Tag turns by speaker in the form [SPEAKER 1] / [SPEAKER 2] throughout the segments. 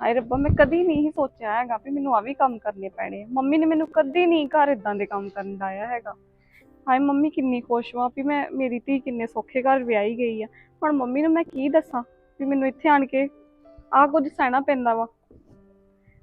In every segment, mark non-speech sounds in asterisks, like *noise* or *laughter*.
[SPEAKER 1] ਹਾਏ ਰੱਬਾ ਮੈਂ ਕਦੀ ਨਹੀਂ ਸੀ ਸੋਚਿਆ ਹੈਗਾ ਵੀ ਮੈਨੂੰ ਆ ਵੀ ਕੰਮ ਕਰਨੇ ਪੈਣੇ ਆ। ਮੰਮੀ ਨੇ ਮੈਨੂੰ ਕਦੀ ਨਹੀਂ ਘਰ ਇਦਾਂ ਦੇ ਕੰਮ ਕਰਨ ਲਾਇਆ ਹੈਗਾ। ਹਾਏ ਮੰਮੀ ਕਿੰਨੀ ਖੁਸ਼ ਵਾ ਵੀ ਮੈਂ ਮੇਰੀ ਧੀ ਕਿੰਨੇ ਸੌਖੇ ਘਰ ਵਿਆਹੀ ਗਈ ਆ। ਹੁਣ ਮੰਮੀ ਨੂੰ ਮੈਂ ਕੀ ਦੱਸਾਂ ਵੀ ਮੈਨੂੰ ਇੱਥੇ ਆਣ ਕੇ ਆ ਕੁਝ ਸਹਿਣਾ ਪੈਂਦਾ ਵਾ।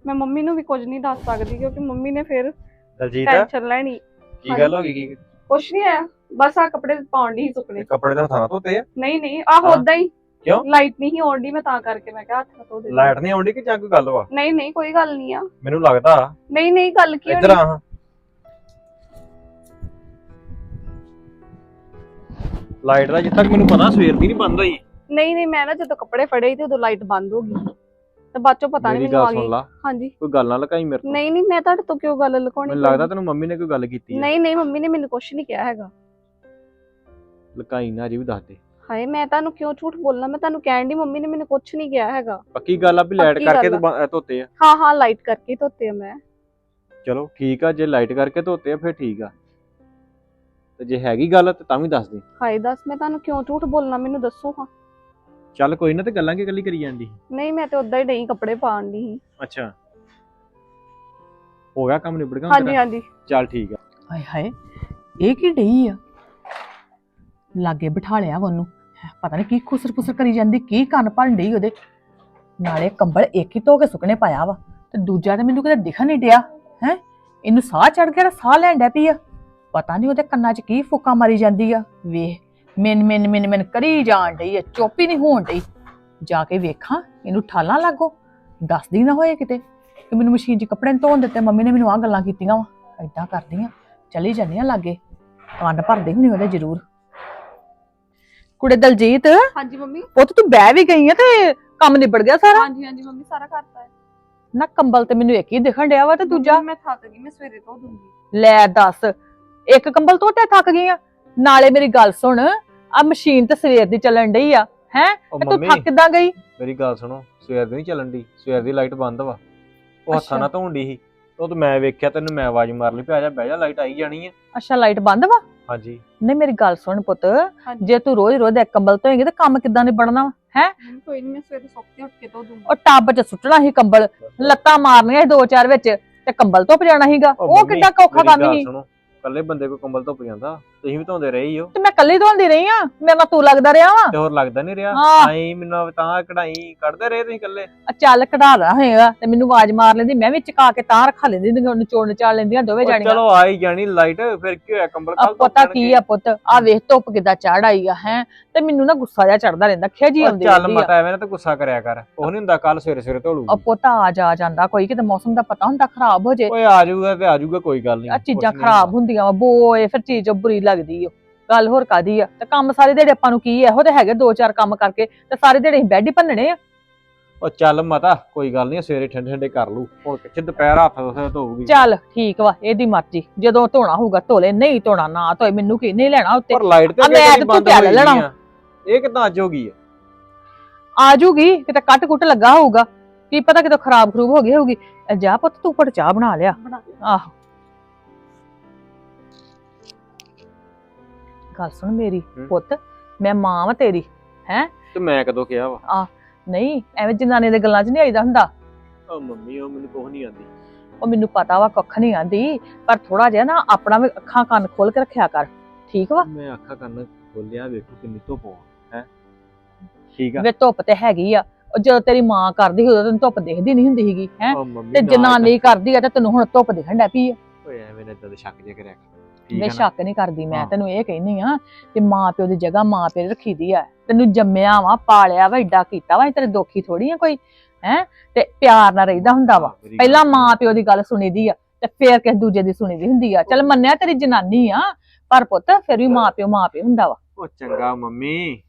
[SPEAKER 1] ਮੈਂ ਮੰਮੀ ਨੂੰ ਵੀ ਕੁਝ ਨਹੀਂ ਦੱਸ ਸਕਦੀ ਕਿਉਂਕਿ ਮੰਮੀ ਨੇ ਫਿਰ
[SPEAKER 2] ਦਲਜੀਤ
[SPEAKER 1] ਟੈਨਸ਼ਨ ਲੈਣੀ।
[SPEAKER 2] ਕੀ ਗੱਲ ਹੋ ਗਈ? ਕੀ
[SPEAKER 1] ਕੁਛ ਨਹੀਂ ਆਇਆ ਬਸ ਆ ਕੱਪੜੇ ਪਾਉਣ ਦੀ ਸੁੱਕਣੇ।
[SPEAKER 2] ਕੱਪੜੇ ਤਾਂ ਹੱਥਾਂ ਨਾਲ ਧੋਤੇ ਆ?
[SPEAKER 1] ਨਹੀਂ ਨਹੀਂ ਆਹ
[SPEAKER 2] ਹਾਂ।
[SPEAKER 1] ਉਦਾਂ ਹੀ।
[SPEAKER 2] ਕਿਉਂ?
[SPEAKER 1] ਲਾਈਟ ਨਹੀਂ ਸੀ ਆਉਣ ਦੀ ਮੈਂ ਤਾਂ ਕਰਕੇ ਮੈਂ ਕਿਹਾ ਹੱਥ ਧੋ ਦੇ।
[SPEAKER 2] ਲਾਈਟ ਨਹੀਂ ਆਉਂਦੀ ਕਿ ਜਾਂ ਕੋਈ ਗੱਲ ਵਾ?
[SPEAKER 1] ਨਹੀਂ ਨਹੀਂ ਕੋਈ ਗੱਲ ਨਹੀਂ ਆ।
[SPEAKER 2] ਮੈਨੂੰ ਲੱਗਦਾ।
[SPEAKER 1] ਨਹੀਂ ਨਹੀਂ ਗੱਲ ਕੀ
[SPEAKER 2] ਇੱਧਰ
[SPEAKER 1] ਹੋਣੀ
[SPEAKER 2] ਆ। ਹਾਂ ਲਾਈਟ ਦਾ ਜਿੱਥੇ ਤੱਕ ਮੈਨੂੰ ਪਤਾ ਸਵੇਰ ਦੀ ਨਹੀਂ ਬੰਦ ਹੋਈ।
[SPEAKER 1] ਨਹੀਂ ਨਹੀਂ ਮੈਂ ਨਾ ਜਦੋਂ ਕੱਪੜੇ ਫੜੇ ਸੀ ਤੇ ਉਦੋਂ ਲਾਈਟ ਬੰਦ ਹੋ ਗਈ। ਤੇ ਬਾਅਦ ਚੋਂ ਪਤਾ ਨਹੀਂ
[SPEAKER 2] ਮੇਰੀ
[SPEAKER 1] ਮੈਨੂੰ ਆ
[SPEAKER 2] ਗੱਲ ਸੁਣ
[SPEAKER 1] ਗਈ
[SPEAKER 2] ਲਾ।
[SPEAKER 1] ਹਾਂਜੀ।
[SPEAKER 2] ਕੋਈ ਗੱਲ ਨਾ ਲਕਾਈ ਮੇਰੇ ਤੋਂ।
[SPEAKER 1] ਨਹੀਂ ਨਹੀਂ ਮੈਂ ਤੁਹਾਡੇ ਤੋਂ ਕਿਉਂ ਗੱਲ ਲੁਕਾਉਣੀ
[SPEAKER 2] ਮੈਨੂੰ ਲੱਗਦਾ ਤੈਨੂੰ ਮੰਮੀ ਨੇ ਕੋਈ ਗੱਲ ਕੀਤੀ ਹੈ
[SPEAKER 1] ਨਹੀਂ ਨਹੀਂ ਮੰਮੀ ਨੇ ਮੈਨੂੰ ਕੁਝ ਨਹੀਂ ਕਿਹਾ ਹੈਗਾ।
[SPEAKER 2] ਲਕਾਈ ਨਾ ਜੀ ਵੀ ਦੱਸ ਦੇ।
[SPEAKER 1] ਹਾਏ ਮੈਂ ਤੁਹਾਨੂੰ ਕਿਉਂ ਝੂਠ ਬੋਲਣਾ? ਮੈਂ ਤੁਹਾਨੂੰ ਕਹਿਣ ਦੀ ਮੰਮੀ ਨੇ ਮੈਨੂੰ ਕੁਝ ਨਹੀਂ ਕਿਹਾ ਹੈਗਾ।
[SPEAKER 2] ਪੱਕੀ ਗੱਲ ਆ ਵੀ ਲਾਈਟ
[SPEAKER 1] ਪੱਕੀ
[SPEAKER 2] ਕਰਕੇ
[SPEAKER 1] ਗੱਲ
[SPEAKER 2] ਧੋਤੇ ਆ।
[SPEAKER 1] ਹਾਂ ਹਾਂ ਲਾਈਟ ਕਰਕੇ ਹੀ ਧੋਤੇ ਆ ਮੈਂ।
[SPEAKER 2] ਚਲੋ ਠੀਕ ਆ ਜੇ ਲਾਈਟ ਕਰਕੇ ਧੋਤੇ ਆ ਫਿਰ ਠੀਕ ਆ। ਤੇ ਜੇ ਹੈਗੀ ਗੱਲ ਤੇ ਤਾਂ ਵੀ ਦੱਸ ਦੇ।
[SPEAKER 1] ਹਾਏ ਦੱਸ ਮੈਂ ਤੁਹਾਨੂੰ ਕਿਉਂ ਝੂਠ ਬੋਲਣਾ? ਮੈਨੂੰ ਦੱਸੋ ਹਾਂ।
[SPEAKER 2] ਚੱਲ ਕੋਈ ਨਾ ਤੇ ਗੱਲਾਂ ਕੀ ਇਕੱਲੀ ਕਰੀ ਜਾਂਦੀ
[SPEAKER 1] ਨਹੀਂ ਮੈਂ ਤੇ ਉਦਾਂ ਹੀ ਨਹੀਂ ਕੱਪੜੇ ਪਾਉਣ ਦੀ ਸੀ।
[SPEAKER 2] ਅੱਛਾ। ਹੋ ਗਿਆ ਕੰਮ ਨਿਬੜ ਗਿਆ ਹੁਣ
[SPEAKER 1] ਹਾਂਜੀ
[SPEAKER 2] ਤੇਰਾ?
[SPEAKER 1] ਹਾਂਜੀ
[SPEAKER 2] ਚੱਲ ਠੀਕ ਆ।
[SPEAKER 3] ਹਾਏ ਹਾਏ ਇਹ ਕੀ ਡਈ ਆ? ਲਾਗੇ ਬਿਠਾ ਲਿਆ ਵਾ ਉਹਨੂੰ। ਪਤਾ ਨਹੀਂ ਕੀ ਖੁਸਰ ਖੁਸਰ ਕਰੀ ਜਾਂਦੀ, ਕੀ ਕੰਨ ਭਰਨ ਡਈ ਉਹਦੇ। ਨਾਲੇ ਕੰਬਲ ਇੱਕ ਹੀ ਧੋ ਕੇ ਸੁੱਕਣੇ ਪਾਇਆ ਵਾ, ਤੇ ਦੂਜਾ ਤੇ ਮੈਨੂੰ ਕਿਤੇ ਦਿਖਣ ਨਹੀਂ ਡਿਆ, ਹੈ? ਇਹਨੂੰ ਸਾਹ ਚੜ ਗਿਆ ਸਾਹ ਲੈਣ ਡੈ ਪਈ ਆ। ਪਤਾ ਨਹੀਂ ਉਹਦੇ ਕੰਨਾਂ 'ਚ ਕੀ ਫੁੱਕਾ ਮਾਰੀ ਜਾਂਦੀ ਆ। ਵੇਖ, ਮਿੰਨ ਮਿੰਨ ਮਿੰਨ ਮਿੰਨ ਕਰੀ ਜਾਣ ਡਈ ਆ, ਚੁੱਪ ਹੀ ਨਹੀਂ ਹੋਣ ਡਈ। ਜਾ ਕੇ ਵੇਖਾਂ, ਇਹਨੂੰ ਠਾਲਾਂ ਲੱਗੋ। ਦੱਸਦੀ ਨਾ ਹੋਏ ਕਿਤੇ ਕਿ ਮੈਨੂੰ ਮਸ਼ੀਨ 'ਚ ਕੱਪੜੇ ਨੀ ਧੋਣ ਦਿੱਤੇ, ਮੰਮੀ ਨੇ ਮੈਨੂੰ ਆਹ ਗੱਲਾਂ ਕੀਤੀਆਂ ਵਾ। ਏਦਾਂ ਕਰਦੀਆਂ ਚਲੀ ਜਾਂਦੀ ਆ ਲਾਗੇ। ਕੰਨ ਭਰਦੇ ਹੁਣੀ ਉਹਦੇ ਜ਼ਰੂਰ। ਕੁੜੇ ਦਲਜੀਤ?
[SPEAKER 1] ਹਾਂਜੀ ਮੰਮੀ।
[SPEAKER 3] ਪੁੱਤ ਤੂੰ ਬਹਿ ਵੀ ਗਈ ਆ ਤੇ ਕੰਮ ਨਿਬੜ ਗਿਆ ਸਾਰਾ।
[SPEAKER 1] ਹਾਂਜੀ ਹਾਂਜੀ ਮੰਮੀ ਸਾਰਾ ਕਰਤਾ ਹੈ।
[SPEAKER 3] ਨਾ ਕੰਬਲ ਤੇ ਮੈਨੂੰ ਇੱਕ ਹੀ ਦਿਖਣ ਡਿਆ ਵਾ ਤੇ ਦੂਜਾ।
[SPEAKER 1] ਮੰਮੀ, ਮੈਂ ਥੱਕ ਗਈ ਮੈਂ ਸਵੇਰੇ ਧੋ ਦੂੰਗੀ।
[SPEAKER 3] ਲੈ ਦੱਸ ਇੱਕ ਕੰਬਲ ਧੋਤੇ ਥੱਕ ਗਈ ਆ? ਨਾਲੇ ਮੇਰੀ ਗੱਲ ਸੁਣ ਆ ਮਸ਼ੀਨ ਤੇ ਸਵੇਰ ਦੀ ਚੱਲਣ ਡਈ ਆ ਹੈ?
[SPEAKER 2] ਉਹ
[SPEAKER 3] ਤੂੰ
[SPEAKER 2] ਮੰਮੀ
[SPEAKER 3] ਥੱਕ ਕਿੱਦਾਂ ਗਈ?
[SPEAKER 2] ਮੇਰੀ ਗੱਲ ਸੁਣੋ ਸਵੇਰ ਦੀ ਨਹੀਂ ਚੱਲਣ ਦੀ ਸਵੇਰ ਦੀ ਲਾਈਟ ਬੰਦ ਵਾ। ਉਹ ਹੱਥਾਂ
[SPEAKER 3] ਅੱਛਾ।
[SPEAKER 2] ਨਾਲ ਧੋਣ ਦੀ ਸੀ। ਉਹ ਤੇ ਮੈਂ ਵੇਖਿਆ ਤੈਨੂੰ ਮੈਂ ਆਵਾਜ਼ ਮਾਰ ਲਈ ਪਿਆ ਜਾ ਬਹਿ ਜਾ ਲਾਈਟ ਆਈ ਜਾਣੀ ਹੈ
[SPEAKER 3] ਅੱਛਾ ਲਾਈਟ ਬੰਦ ਵਾ?
[SPEAKER 2] ਹਾਂਜੀ।
[SPEAKER 3] ਨਹੀਂ ਮੇਰੀ ਗੱਲ ਸੁਣ ਪੁੱਤ।
[SPEAKER 1] ਹਾਂਜੀ।
[SPEAKER 3] ਜੇ ਤੂੰ ਰੋਜ਼ ਰੋਜ਼ ਇੱਕ ਕੰਬਲ ਧੋਏਂਗੀ ਤੇ ਕੰਮ ਕਿੱਦਾਂ ਨਿਬੜਨਾ ਵਾ ਹੈ?
[SPEAKER 1] ਕੋਈ ਨਹੀਂ ਮੈਂ ਸਵੇਰੇ ਸੁੱਤੇ ਉੱਠ ਕੇ ਧੋ ਦੂੰਗੀ।
[SPEAKER 3] ਉਹ ਟੱਬ 'ਚ ਸੁੱਟਣਾ ਸੀ ਕੰਬਲ ਲੱਤਾਂ ਮਾਰਨੀਆਂ ਸੀ ਦੋ ਚਾਰ ਵਿੱਚ ਤੇ ਕੰਬਲ ਧੁੱਪ ਜਾਣਾ ਸੀਗਾ। ਉਹ
[SPEAKER 2] ਮੰਮੀ,
[SPEAKER 3] ਕਿੱਡਾ
[SPEAKER 2] ਮੇਰੀ
[SPEAKER 3] ਕੰਮ
[SPEAKER 2] ਗੱਲ
[SPEAKER 3] ਸੀ।
[SPEAKER 2] ਸੁਣੋ ਕੱਲੇ ਬੰਦੇ ਕੋ ਕੰਬਲ ਧੁੱਪ ਜਾਂਦਾ? ਤੁਸੀਂ ਵੀ ਧੋਂਦੇ ਰਹੇ ਹੀ ਹੋ।
[SPEAKER 3] ਤੇ ਮੈਂ ਕੱਲੀ ਧੋਂਦੀ ਰਹੀ ਆ ਮੇਰੇ ਨਾਲ ਤੂੰ ਲੱਗਦਾ ਰਿਹਾ ਵਾ।
[SPEAKER 2] ਤੇ ਹੋਰ ਲੱਗਦਾ ਨਹੀਂ ਰਿਹਾ।
[SPEAKER 3] ਹਾਂ।
[SPEAKER 2] ਆਈ ਮੈਨੂੰ ਤਾਂ ਕਢਾਈ ਕੱਢਦੇ ਰਹੇ ਤੁਸੀਂ ਕੱਲੇ
[SPEAKER 3] ਆ ਚੱਲ ਕਢਾਦਾ ਹੋਏਗਾ ਤੇ ਮੈਨੂੰ ਆਵਾਜ਼ ਮਾਰ ਲੈਂਦੀ ਮੈਂ ਵੀ ਚਕਾ ਕੇ ਤਾਂ ਰੱਖ ਲੈਂਦੀ ਤੇ ਉਹਨੂੰ ਚੋਣ ਚਾਲ ਲੈਂਦੀਆਂ ਦੋਵੇਂ ਜਾਣੀਆਂ।
[SPEAKER 2] ਚਲੋ ਆਈ ਜਾਣੀ ਲਾਈਟ ਫਿਰ ਕੀ ਹੋਇਆ ਕੰਬਲ
[SPEAKER 3] ਆ
[SPEAKER 2] ਕੱਲ
[SPEAKER 3] ਪਤਾ ਕੀ ਆ ਪੁੱਤ ਆ ਵੇਖ ਧੁੱਪ ਕਿੱਦਾਂ ਚੜ ਆਈ ਆ ਹੈ। ਤੇ ਮੈਨੂੰ ਨਾ ਗੁੱਸਾ ਜਿਹਾ ਚੜਦਾ ਰਹਿੰਦਾ ਖਿਜੀ ਆਉਂਦੀ
[SPEAKER 2] ਚੱਲ
[SPEAKER 3] ਰਹਿੰਦੀ ਆ।
[SPEAKER 2] ਮਤਾ ਐਵੇਂ ਨਾ ਤਾਂ ਗੁੱਸਾ ਕਰਿਆ ਕਰ ਉਹ ਨਹੀਂ ਹੁੰਦਾ ਕੱਲ ਸਵੇਰੇ ਸਵੇਰੇ ਧੋ
[SPEAKER 3] ਆ
[SPEAKER 2] ਲੂਗੀ
[SPEAKER 3] ਪੁੱਤ ਆ ਜਾ ਜਾਂਦਾ ਕੋਈ ਕਿਤੇ ਮੌਸਮ ਦਾ ਪਤਾ ਹੁੰਦਾ ਖਰਾਬ ਹੋ ਜੇ।
[SPEAKER 2] ਓਏ ਆ ਜਾਊਗਾ ਤੇ ਆ ਜਾਊਗਾ ਕੋਈ ਗੱਲ ਨਹੀਂ
[SPEAKER 3] ਆ ਚੀਜ਼ਾਂ ਖਰਾਬ ਹੁੰਦੀਆਂ ਵਾ ਬੋਏ ਫਿਰ ਚੀਜ਼ ਬੁਰੀ ਲੱਗਦੀ ਓ। ਗੱਲ ਹੋਰ ਕਾਦੀ ਆ? ਤੇ ਕੰਮ ਸਾਰੇ ਦਿਹਾੜੇ ਆਪਾਂ ਨੂੰ ਕੀ ਆ? ਇਹੋ ਤੇ ਹੈਗੇ ਦੋ ਚਾਰ ਕੰਮ ਕਰਕੇ ਤੇ ਸਾਰੇ ਦਿਹਾੜੇ ਅਸੀਂ ਬੈੱਡ ਹੀ ਭੰਨਣੇ ਆ।
[SPEAKER 2] ਉਹ ਚੱਲ ਮਤਾ ਕੋਈ ਗੱਲ ਨਹੀਂ ਸਵੇਰੇ ਠੰਡੇ ਠੰਡੇ ਕਰ ਲੂ ਹੁਣ ਕਿੱਥੇ ਦੁਪਹਿਰ ਹੱਥ ਉਸੇ ਧੋਊਗੀ
[SPEAKER 3] ਚੱਲ ਠੀਕ ਵਾ ਇਹਦੀ ਮਰਜ਼ੀ। ਜਦੋਂ ਧੋਣਾ ਹੋਊਗਾ ਧੋਲੇ ਨਹੀਂ ਧੋਣਾ ਨਾ ਧੋਏ ਮੈਨੂੰ ਕੀ ਨਹੀਂ ਲੈਣਾ ਉੱਤੇ।
[SPEAKER 2] ਪਰ ਲਾਈਟ ਤੇ
[SPEAKER 3] ਆ ਮੈਂ
[SPEAKER 2] ਕਿਹੜੀ
[SPEAKER 3] ਤੇ ਲੈਣਾ।
[SPEAKER 2] ਇਹ ਕਿਦਾਂ ਅੱਜ ਹੋ ਗਈ ਹੈ
[SPEAKER 3] ਆ ਜੂਗੀ ਕਿਤੇ ਕੱਟ ਕੁੱਟ ਲੱਗਾ ਹੋਊਗਾ। ਕੀ ਪਤਾ ਕਿਤੇ ਖਰਾਬ ਖਰੂਬ ਹੋ ਗਈ ਹੋਊਗੀ। ਜਾ ਪੁੱਤ ਤੂੰ ਘਟ ਚਾਹ ਬਣਾ ਲਿਆ। ਆਹੋ। ਗੱਲ ਸੁਣ ਮੇਰੀ
[SPEAKER 2] ਹੂੰ।
[SPEAKER 3] ਪੁੱਤ ਮੈਂ ਮਾਂ ਵਾ ਤੇਰੀ
[SPEAKER 2] ਤੇ ਮੈਂ ਕਦੋਂ ਕਿਹਾ ਵਾ?
[SPEAKER 3] ਨਹੀਂ ਐਵੇਂ ਜਨਾਨੇ ਦੇ ਗੱਲਾਂ 'ਚ ਨਹੀਂ ਆਈਦਾ ਹੁੰਦਾ।
[SPEAKER 2] ਉਹ ਮੰਮੀ ਉਹ ਮੈਨੂੰ ਕੁਝ ਨਹੀਂ ਆਂਦੀ।
[SPEAKER 3] ਉਹ ਮੈਨੂੰ ਪਤਾ ਵਾ ਕੱਖ ਨਹੀਂ ਆਂਦੀ ਪਰ ਥੋੜਾ ਜਿਹਾ ਨਾ ਆਪਣਾ ਵੀ ਅੱਖਾਂ ਕੰਨ ਖੋਲ ਕੇ ਰੱਖਿਆ ਕਰ ਠੀਕ ਵਾ?
[SPEAKER 2] ਮੈਂ ਅੱਖਾਂ ਕੰਨ ਖੋਲਿਆ ਵੇਖੋ ਕਿੰਨੀ ਧੁੱਪ ਆ ਹੈ? ਠੀਕ ਆ?
[SPEAKER 3] ਵੇ ਧੁੱਪ ਤੇ ਹੈਗੀ ਆ ਉਹ ਜਦੋਂ ਤੇਰੀ ਮਾਂ ਕਰਦੀ ਸੀ ਉਦੋਂ ਤੈਨੂੰ ਧੁੱਪ ਦਿਖਦੀ ਨਹੀਂ ਹੁੰਦੀ ਸੀਗੀ ਹੈ?
[SPEAKER 2] ਉਹ ਮੰਮੀ
[SPEAKER 3] ਤੇ ਜਨਾਨੀ ਕਰਦੀ ਆ ਤੇ ਤੈਨੂੰ ਹੁਣ ਧੁੱਪ ਦਿਖਣ ਡੈ ਪਈ ਆ।
[SPEAKER 2] ਓਏ ਐਵੇਂ ਨਾ ਇਦਾਂ ਦੇ ਸ਼ੱਕ ਜੇ ਕਰਿਆ ਕਰ।
[SPEAKER 3] ਮੈਂ ਸ਼ੱਕ ਨਹੀਂ ਕਰਦੀ ਮੈਂ
[SPEAKER 2] ਹਾਂ।
[SPEAKER 3] ਤੈਨੂੰ ਇਹ ਕਹਿੰਦੀ ਆ ਕਿ ਮਾਂ ਪਿਓ ਦੀ ਜਗ੍ਹਾ ਮਾਂ ਪਿਓ ਰੱਖੀ ਦੀ ਆ। ਤੈਨੂੰ ਜੰਮਿਆ ਵਾ ਪਾਲਿਆ ਵਾ ਏਡਾ ਕੀਤਾ ਵਾ ਤੇਰੇ ਦੋਖੀ ਥੋੜੀ ਆ ਕੋਈ ਹੈ? ਤੇ ਪਿਆਰ ਨਾਲ ਰਹਿਦਾ ਹੁੰਦਾ ਵਾ। ਪਹਿਲਾਂ ਮਾਂ ਪਿਓ ਦੀ ਗੱਲ ਸੁਣੀਦੀ ਆ ਤੇ ਫੇਰ ਕਿਸੇ ਦੂਜੇ ਦੀ ਸੁਣੀਦੀ ਹੁੰਦੀ ਆ। ਚੱਲ ਮੰਨਿਆ ਤੇਰੀ ਜਨਾਨੀ ਆ ਪਰ ਪੁੱਤ ਫਿਰ ਵੀ ਮਾਂ ਪਿਓ ਮਾਂ ਪਿਓ ਹੁੰਦਾ ਵਾ।
[SPEAKER 2] ਉਹ ਚੰਗਾ ਮੰਮੀ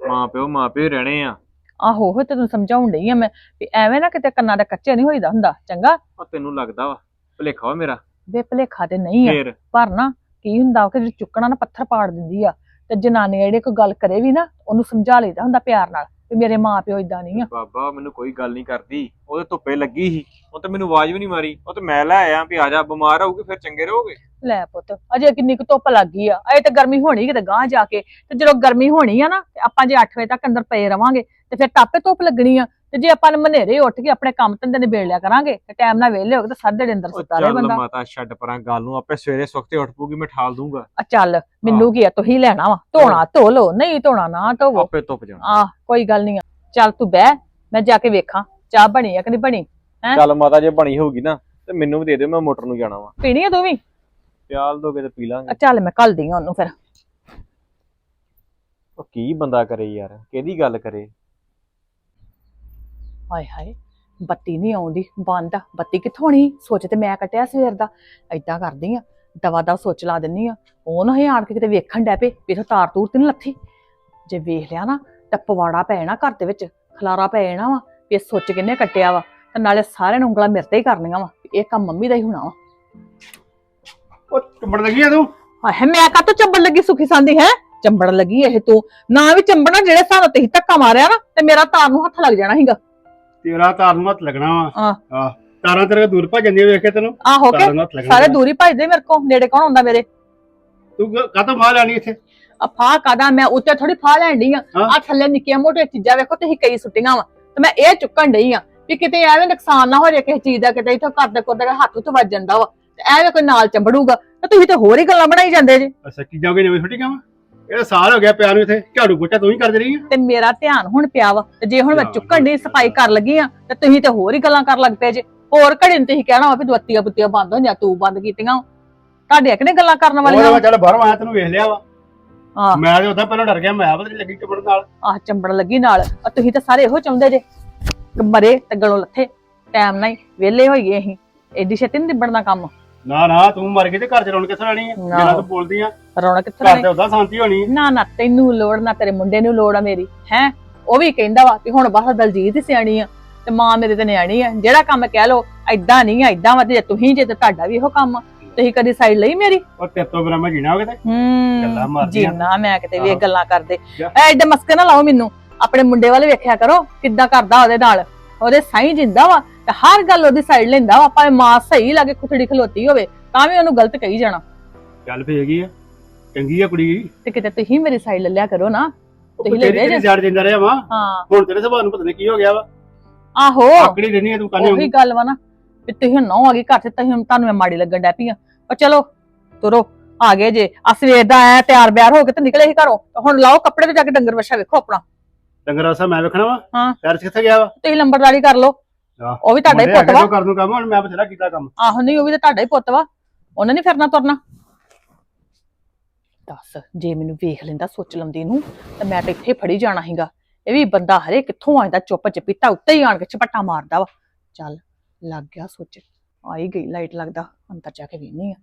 [SPEAKER 2] ਮਾਂ ਪਿਓ ਮਾਂ ਪਿਓ ਹੀ ਰਹਿਣੇ ਆ।
[SPEAKER 3] ਆਹੋ ਉਹ ਤੈਨੂੰ ਸਮਝਾਉਣ ਡਈ ਆ ਮੈਂ ਵੀ ਐਵੇਂ ਨਾ ਕਿਤੇ ਕੰਨਾਂ ਦਾ ਕੱਚੇ ਨਹੀਂ ਹੋਈਦਾ ਹੁੰਦਾ ਚੰਗਾ?
[SPEAKER 2] ਉਹ ਤੈਨੂੰ ਲੱਗਦਾ ਵਾ ਭੁਲੇਖਾ ਵਾ ਮੇਰਾ।
[SPEAKER 3] ਵੇ ਭਲੇਖਾ ਤੇ ਨਹੀਂ ਆ।
[SPEAKER 2] ਫੇਰ?
[SPEAKER 3] ਪਰ ਨਾ ਕੀ ਹੁੰਦਾ ਕਿ ਜੇ ਚੁੱਕਣਾ ਨਾ ਪੱਥਰ ਪਾੜ ਦਿੰਦੀ ਆ ਤੇ ਜਨਾਨੀ ਜਿਹੜੀ ਕੋਈ ਗੱਲ ਕਰੇ ਵੀ ਨਾ ਉਹਨੂੰ ਸਮਝਾ ਲਈਦਾ ਹੁੰਦਾ ਪਿਆਰ ਨਾਲ ਵੀ ਮੇਰੇ ਮਾਂ ਪਿਓ ਇਦਾਂ ਨਹੀਂ ਆ।
[SPEAKER 2] ਬਾਬਾ ਮੈਨੂੰ ਕੋਈ ਗੱਲ ਨਹੀਂ ਕਰਦੀ। ਉਹਦੇ ਧੁੱਪੇ ਲੱਗੀ ਸੀ। ਉਹ ਤੇ ਮੈਨੂੰ ਆਵਾਜ਼ ਵੀ ਨਹੀਂ ਮਾਰੀ। ਉਹ ਤੇ ਮੈਂ ਲੈ ਆਇਆ ਵੀ ਆ ਜਾ ਬਿਮਾਰ ਹੋਊਗੀ ਫਿਰ ਚੰਗੇ ਰਹੋਗੇ।
[SPEAKER 3] ਲੈ ਪੁੱਤ ਅਜੇ ਕਿੰਨੀ ਕੁ ਧੁੱਪ ਲੱਗ ਗਈ ਆ। ਅਜੇ ਤੇ ਗਰਮੀ ਹੋਣੀ ਕਿਤੇ ਗਾਂ ਜਾ ਕੇ। ਤੇ ਜਦੋਂ ਗਰਮੀ ਹੋਣੀ ਆ ਨਾ ਤੇ ਆਪਾਂ ਜੇ 8 ਵਜੇ ਤੱਕ ਅੰਦਰ ਪਏ ਰਵਾਂਗੇ ਤੇ ਫਿਰ ਟਾਪੇ ਧੁੱਪ ਲੱਗਣੀ ਆ। ਤੇ ਜੇ ਆਪਾਂ ਨੇ ਮਨੇਰੇ ਉੱਠ ਕੇ ਆਪਣੇ ਕੰਮ ਧੰਦੇ ਨਿਬੇੜ ਲਿਆ ਕਰਾਂਗੇ ਤੇ ਟਾਈਮ ਨਾਲ ਵਿਹਲੇ ਹੋ ਕੇ ਤੇ ਸਾਡੇ ਦੇ ਅੰਦਰ ਸੁੱਤਾ ਰਹੇ
[SPEAKER 2] ਚੱਲ
[SPEAKER 3] ਬੰਦਾ।
[SPEAKER 2] ਮਾਤਾ ਛੱਡ ਪਰਾਂ ਗੱਲ ਨੂੰ ਆਪੇ ਸਵੇਰੇ ਸੁਖਤੇ ਉੱਠ ਪੂਗੀ ਮੈਂ ਠਾਲ ਦੂੰਗਾ।
[SPEAKER 3] ਆ ਚੱਲ ਮੈਨੂੰ ਕੀ ਆ ਤੂੰ ਹੀ ਲੈਣਾ ਵਾ? ਧੋਣਾ ਧੋ ਲੋ ਨਹੀਂ ਧੋਣਾ ਨਾ ਧੋਵੋ।
[SPEAKER 2] ਆਪੇ ਧੁੱਪ ਜਾਣਾ।
[SPEAKER 3] ਆ ਕੋਈ ਗੱਲ ਨਹੀਂ ਆ। ਚੱਲ ਤੂੰ ਬਹਿ ਮੈਂ ਜਾ ਕੇ ਵੇਖਾਂ ਚਾਹ ਬਣੀ ਆ ਕਿ ਨਹੀਂ ਬਣੀ ਹੈਂ?
[SPEAKER 2] ਚੱਲ ਮਾਤਾ ਜੇ ਬਣੀ ਹੋਊਗੀ ਨਾ ਤੇ ਮੈਨੂੰ ਵੀ ਦੇ ਦਿਓ ਮੈਂ ਮੋਟਰ ਨੂੰ ਜਾਣਾ ਵਾ।
[SPEAKER 3] ਪੀਣੀ ਆ ਤੂੰ ਵੀ?
[SPEAKER 2] ਪਿਆਲ ਦੋਗੇ ਤੇ ਪੀ ਲਾਂਗੇ।
[SPEAKER 3] ਆ ਚੱਲ ਮੈਂ ਕੱਲ ਦੀ ਉਹਨੂੰ ਫਿਰ।
[SPEAKER 2] ਉਹ ਕੀ ਬੰਦਾ ਕਰੇ ਯਾਰ ਕਿਹਦੀ ਗੱਲ ਕਰੇ?
[SPEAKER 3] ਹਾਏ ਹਾਏ ਬੱਤੀ ਨਹੀਂ ਆਉਂਦੀ ਬੰਦ ਆ। ਬੱਤੀ ਕਿੱਥੋਂ ਆਣੀ ਸੋਚ ਤੇ ਮੈਂ ਕੱਟਿਆ ਸਵੇਰ ਦਾ। ਐਦਾਂ ਕਰਦੀ ਆ ਦਵਾ ਦਾ ਸੋਚ ਲਾ ਦਿੰਨੀ ਆ। ਉਹ ਨਾ ਹੀ ਆਣ ਕੇ ਕਿਤੇ ਵੇਖਣ ਡੈ ਪਏ ਵੀ ਤਾਰ ਤੂਰ ਤੇ ਨੀ ਲੱਥੀ। ਜੇ ਵੇਖ ਲਿਆ ਨਾ ਤਾਂ ਪਵਾੜਾ ਪੈ ਜਾਣਾ ਘਰ ਦੇ ਵਿੱਚ ਖਲਾਰਾ ਪੈ ਜਾਣਾ ਵਾ ਵੀ ਇਹ ਸੋਚ ਕਿੰਨੇ ਕੱਟਿਆ ਵਾ। ਤੇ ਨਾਲੇ ਸਾਰਿਆਂ ਨੂੰ ਉਂਗਲਾਂ ਮੇਰੇ ਤੇ ਹੀ ਕਰਨੀਆਂ ਵਾ ਇਹ ਕੰਮ ਮੰਮੀ ਦਾ ਹੀ ਹੋਣਾ ਵਾ।
[SPEAKER 4] ਉਹ ਚੁੰਬੜ ਲੱਗੀ ਆ ਤੂੰ?
[SPEAKER 3] ਹਾਏ ਮੈਂ ਕਾਹਤੋਂ ਚੰਬੜ ਲੱਗੀ ਸੁਖੀ ਸੰਦੀ ਹੈ? ਚੰਬੜਨ ਲੱਗੀ ਇਹ ਤੂੰ। ਨਾ ਵੀ ਚੰਬਣਾ ਜਿਹੜੇ ਨਾਲ ਤੇ ਧੱਕਾ ਮਾਰਿਆ ਨਾ ਤੇ ਮੇਰਾ ਤਾਰ ਨੂੰ ਹੱਥ ਲੱਗ ਜਾਣਾ ਸੀਗਾ।
[SPEAKER 4] ਤੇਰਾ ਤਾਰ ਨੂੰ ਹੱਥ ਲੱਗਣਾ ਵਾ। ਆਹ ਤਾਰਾਂ ਤੇਰੇ ਕੋਲ ਦੂਰ ਭੱਜ ਜਾਂਦੀਆਂ ਵੇਖ ਕੇ ਤੈਨੂੰ?
[SPEAKER 3] ਆਹੋ ਕੇ
[SPEAKER 4] ਤਾਰਾਂ ਨੂੰ ਹੱਥ ਲੱਗਣਾ
[SPEAKER 3] ਸਾਰੇ ਦੂਰੀ ਭਜਦੇ ਮੇਰੇ ਕੋ ਨੇੜੇ ਕੌਣ ਹੁੰਦਾ ਮੇਰੇ?
[SPEAKER 4] ਤੂੰ ਕਾਹਤੋਂ ਮਾਰ ਲੈਣੀ ਇੱਥੇ?
[SPEAKER 3] ਆ ਫਾਹ ਕਾਦਾ ਮੈਂ ਉੱਤੇ ਥੋੜੀ ਫਾਹ ਲੈਣ ਡਈ ਆ।
[SPEAKER 4] ਹਾਂ।
[SPEAKER 3] ਆ ਥੱਲੇ ਨਿੱਕੀਆਂ ਮੋਟੀਆਂ ਚੀਜ਼ਾਂ ਵੇਖੋ ਤੁਸੀਂ ਕਈ ਸੁੱਟੀਆਂ ਵਾ। ਤੇ ਮੈਂ ਇਹ ਚੁੱਕਣ ਡਈ ਆ ਵੀ ਕਿਤੇ ਐਵੇਂ ਨੁਕਸਾਨ ਨਾ ਹੋ ਜਾਏ ਕਿਸੇ ਚੀਜ਼ ਦਾ ਕਿਤੇ ਇਥੋਂ ਕਰਦੇ ਕਰਦੇ ਹੱਥ ਉੱਤੇ ਵੱਜ ਜਾਂਦਾ ਵਾ। ਤੇ ਐਵੇਂ ਕੋਈ ਨਾਲ ਚੰਬੜੂਗਾ ਤੇ ਤੁਸੀਂ ਤੇ ਹੋਰ ਹੀ ਗੱਲਾਂ ਬਣਾਈ ਜਾਂਦੇ ਜੇ।
[SPEAKER 4] ਅੱਛਾ ਕੀ ਜਾਓਗੇ ਨਵੇਂ ਛੁੱਟੀ ਵਾ ਇਹ ਸਾਲ ਹੋ ਗਿਆ ਪਿਆ ਨੂੰ ਇੱਥੇ ਝਾੜੂ ਪੋਚਾ ਤੂੰ ਹੀ ਕਰਦੀ ਰਹੀ ਆ?
[SPEAKER 3] ਤੇ ਮੇਰਾ ਧਿਆਨ ਹੁਣ ਪਿਆ ਵਾ ਤੇ ਜੇ ਹੁਣ ਮੈਂ ਚੁੱਕਣ ਦੀ ਸਫ਼ਾਈ ਕਰ ਲੱਗੀ ਆ ਤੇ ਤੁਸੀਂ ਤੇ ਹੋਰ ਹੀ ਗੱਲਾਂ ਕਰਨ ਲੱਗ ਪਏ ਜੇ। ਹੋਰ ਘੜੀ ਨੂੰ ਤੁਸੀਂ ਕਹਿਣਾ ਵਾ ਵੀ ਦੁੱਤੀਆਂ ਬੁੱਤੀਆਂ ਬੰਦ ਹੋਈਆਂ ਤੂੰ ਬੰਦ ਕੀਤੀਆਂ ਤੁਹਾਡੇ ਕਿਹਨੇ ਗੱਲਾਂ ਕਰਨ ਵਾਲੀਆਂ
[SPEAKER 4] ਉਹ ਚੱਲ ਬਾਹਰੋਂ ਆਇਆ ਤੈਨੂੰ ਵੇਖ ਲਿਆ ਵਾ।
[SPEAKER 3] ਹਾਂ।
[SPEAKER 4] ਮੈਂ ਤੇ ਉਦਾਂ ਪਹਿਲਾਂ ਡਰ ਗਿਆ ਮੈਂ ਪਤਾ ਨਹੀਂ ਲੱਗੀ ਚੁੰਬੜ ਨਾਲ।
[SPEAKER 3] ਆਹ ਚੰਬੜ ਲੱਗੀ ਨਾਲ ਆ ਤੁਸੀਂ ਤਾਂ ਸਾਰੇ ਇਹੋ ਚਾਹੁੰਦੇ ਜੇ। ਕਿ ਮਰੇ ਤੇ ਗਲੋਂ ਲੱਥੇ ਟਾਈਮ ਨਾਲ ਹੀ ਵਿਹਲੇ ਹੋਈਏ ਅਸੀਂ। ਐਡੀ ਛੇਤੀ ਨੀ ਨਿਬੜਨਾ ਕੰਮ।
[SPEAKER 4] ਨਾ ਨਾ ਤੂੰ ਮਰ ਗਈ ਤੇ ਘਰ ਚ ਰੌਣਕ ਕਿੱਥੇ ਰਹਿਣੀ ਆ
[SPEAKER 3] ਨਾ।
[SPEAKER 4] ਜਿਹੜਾ ਤੂੰ ਬੋਲਦੀ ਆ
[SPEAKER 3] ਰੌਣਕ ਕਿੱਥੇ
[SPEAKER 4] ਘਰ
[SPEAKER 3] ਰਹਿਣੀ?
[SPEAKER 4] ਤੇ ਉਦਾਂ ਸ਼ਾਂਤੀ ਹੋਣੀ
[SPEAKER 3] ਨਾ ਨਾ ਤੈਨੂੰ ਲੋੜ ਨਾ ਤੇਰੇ ਮੁੰਡੇ ਨੂੰ ਲੋੜ ਆ ਮੇਰੀ ਹੈ ਉਹ ਵੀ ਕਹਿੰਦਾ ਵਾ ਕਿ ਹੁਣ ਬਸ ਦਲਜੀਤ ਹੀ ਸਿਆਣੀ ਆ ਤੇ ਮਾਂ ਮੇਰੇ ਤੇ ਨਿਆਣੀ ਆ ਜਿਹੜਾ ਕੰਮ ਕਹਿ ਲੋ ਐਦਾਂ ਨਹੀਂ ਆ ਐਦਾਂ ਵਾ ਤੇ ਜੇ ਤੁਸੀਂ ਜੇ ਤੇ ਤੁਹਾਡਾ ਵੀ ਇਹੋ ਕੰਮ ਆ। ਤੁਸੀਂ ਕਦੀ ਸਾਈਡ ਲਈ ਮੇਰੀ
[SPEAKER 4] ਉਹ ਤੇਰੇ ਤੋਂ ਬਿਨਾਂ ਮੈਂ ਜੀਣਾ ਹੋਵੇ ਤੇ ਗੱਲਾਂ
[SPEAKER 3] ਹੂੰ
[SPEAKER 4] ਮਾਰਦੀਆਂ।
[SPEAKER 3] ਜੀ ਨਾ ਮੈਂ ਕਿਤੇ ਵੀ ਇਹ
[SPEAKER 4] ਆਹੋ।
[SPEAKER 3] ਗੱਲਾਂ ਕਰਦੇ
[SPEAKER 4] ਜਾ।
[SPEAKER 3] ਐ ਐਡੇ ਮਸਕੇ ਨਾ ਲਾਓ ਮੈਨੂੰ ਆਪਣੇ ਮੁੰਡੇ ਵਾਲੇ ਵੇਖਿਆ ਕਰੋ ਕਿੱਦਾਂ ਕਰਦਾ ਉਹਦੇ ਨਾਲ ਉਹਦੇ ਸਾਈਂ ਜਿੰਦਾ ਵਾ ਤੇ ਹਰ ਗੱਲ ਉਹਦੀ ਸਾਈਡ ਲੈਂਦਾ ਵਾ ਭਾਵੇਂ ਮਾਂ ਸਹੀ ਲੱਗੇ ਖੁਥੜੀ ਖਲੋਤੀ ਹੋਵੇ ਤਾਂ ਵੀ ਉਹਨੂੰ ਗਲਤ ਕਹੀ ਜਾਣਾ।
[SPEAKER 4] ਚੱਲ ਫੇਰ ਹੈਗੀ ਆ ਚੰਗੀ ਆ ਕੁੜੀ।
[SPEAKER 3] ਤੇ ਕਿਤੇ ਤੁਸੀਂ ਮੇਰੀ ਸਾਈਡ ਲੈ ਲਿਆ ਕਰੋ ਨਾ ਤੁਸੀਂ ਲੈਂਦੇ
[SPEAKER 4] ਤੇਰੀ
[SPEAKER 3] ਜੇ।
[SPEAKER 4] ਦਿੰਦਾ ਰਿਹਾ ਵਾ?
[SPEAKER 3] ਹਾਂ।
[SPEAKER 4] ਹੁਣ ਤੇਰੇ ਸੁਭਾਅ ਨੂੰ ਪਤਾ ਨਹੀਂ ਕੀ ਹੋ ਗਿਆ ਵਾ।
[SPEAKER 3] ਆਹੋ।
[SPEAKER 4] ਆਕੜੀ ਰਹਿਣੀ ਆ ਤੂੰ ਕੰਨੇ
[SPEAKER 3] ਉਹੀ ਗੱਲ ਵਾ ਨਾ ਵੀ ਤੁਸੀਂ ਨੌ ਆ ਗਈ ਘਰ ਤੇ ਤੁਸੀਂ ਤੁਹਾਨੂੰ ਮੈਂ ਮਾੜੀ ਲੱਗਣ ਡੈ ਪਈ ਆ। ਪਰ ਚਲੋ ਤੁਰੋ ਆ ਗਏ ਜੇ। ਆ ਸਵੇਰ ਦਾ ਆਇਆ ਤਿਆਰ ਬਿਆਰ ਹੋ ਕੇ ਤੇ ਨਿਕਲੇ ਸੀ ਘਰੋਂ। ਹੁਣ ਲਾਓ ਕੱਪੜੇ ਤੇ ਜਾ ਕੇ ਡੰਗਰ ਵਛਾ ਵੇਖੋ ਆਪਣਾ।
[SPEAKER 4] ਡੰਗਰ ਆਸਾ ਮੈਂ ਵੇਖਣਾ ਵਾ?
[SPEAKER 3] ਹਾਂ।
[SPEAKER 4] ਪੈਰ ਕਿੱਥੇ ਗਿਆ ਵਾ?
[SPEAKER 3] ਤੁਸੀਂ ਲੰਬਰਦਾਰੀ ਕਰ ਲਓ। ਉਹ ਵੀ ਤੁਹਾਡਾ ਹੀ ਪੁੱਤ ਵਾ।
[SPEAKER 4] ਕਰਨ ਨੂੰ ਕੰਮ ਹੁਣ ਮੈਂ ਬਥੇਰਾ ਕੀਤਾ ਕੰਮ।
[SPEAKER 3] ਆਹੋ ਨਹੀਂ ਉਹ ਵੀ ਤਾਂ ਤੁਹਾਡਾ ਹੀ ਪੁੱਤ ਵਾ। ਉਹਨੇ ਨਹੀਂ ਫਿਰਨਾ ਤੁਰਨਾ। ਦੱਸ ਜੇ ਮੈਨੂੰ ਵੇਖ ਲੈਂਦਾ ਸੋਚ ਲੰਦੀ ਨੂੰ ਤੇ ਮੈਂ ਤਾਂ ਇੱਥੇ ਫੜੀ ਜਾਣਾ ਸੀਗਾ। ਇਹ ਵੀ ਬੰਦਾ ਹਰੇ ਕਿੱਥੋਂ ਆਂਦਾ ਚੁੱਪ ਚਪੀਤਾ ਉੱਤੇ ਹੀ ਆਣ ਕੇ ਛਪੱਟਾ ਮਾਰਦਾ ਵਾ। ਚੱਲ ਲੱਗ ਗਿਆ ਸੋਚ। ਆਈ ਗਈ ਲਾਈਟ ਲੱਗਦਾ ਅੰਦਰ ਜਾ ਕੇ ਵੇਹਨੀ ਆ।